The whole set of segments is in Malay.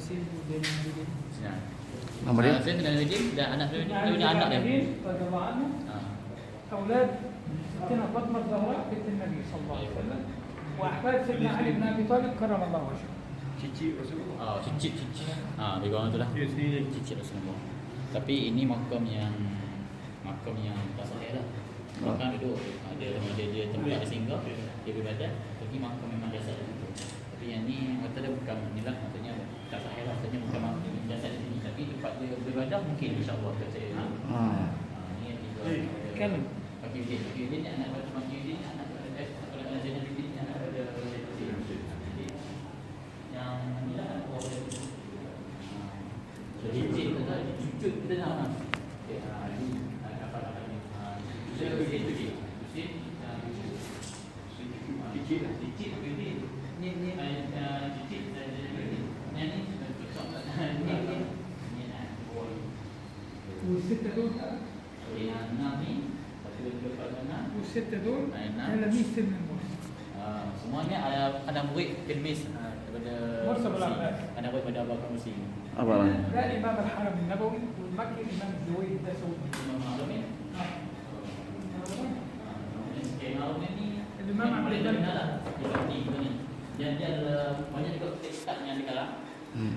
Nasib bin Abidin. Senang. Nama dia? Ah, Saya kenal Zaidin dan anak dia dia punya anak dia. رضي الله عنه Ah. أولاد ستنا فاطمة الزهراء بنت النبي صلى الله عليه وسلم وأحفاد سيدنا علي بن أبي طالب كرم الله وجهه Cici Rasulullah. Ah, cicit cicit. Ah, lebih kurang itulah. Dia sendiri. Cicit Rasulullah. Tapi ini makam yang makam yang tak sahih lah. Makam duduk ada dia dia tempat dia singgah, dia beribadat. Ini makam dia beribadat mungkin insyaAllah kata saya. Ha. Ni yang tiga. Eh, kan? Udin. Pakcik Udin ni anak Pakcik Udin ni anak eh, kalau anak Zainal Udin ni anak pada Zainal Udin. Yang ni lah anak bawah dia. Ah, Jadi cik kita cucut kita nak nak. Okay, ah, ni ah, apa apa ni. Zainal Udin tu cik. Cik. ah, Cicit lah. Cicit Udin. Ni ni lima enam. والستة دول أي نعم. تلاميذ سيدنا موسى Ah, semuanya ada ada murid tilmiz ah, daripada Mursa bin Musi. Abbas. Ada murid pada Abu Bakar Musi. Apa lah? ده إمام الحرم النبوي والمكي الإمام الزويد ده سعودي Imam Ma'ruf ni. Imam Ma'ruf ni Imam Ahmad Dia Ibn- kenal lah. Dia bakti tu ni. Dan dia adalah banyak juga kitab yang dikarang. Hmm.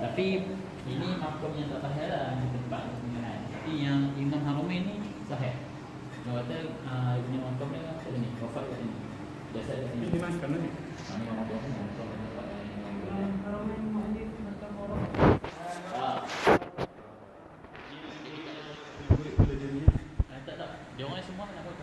Tapi ini makom yang tak sahih lah Ini tempat kepunyaan Tapi yang Imam Harumi ni sahih. Dia kata uh, Ibn Makom dia kata ni? Wafat kat sini. Jasad kat sini. Ini mana sekarang lah ni? Ha, ni kan, kan, kan. Imam Harumi ni Makom yang tempat yang Imam Harumi ni Makom orang Tak, tak Dia orang semua nak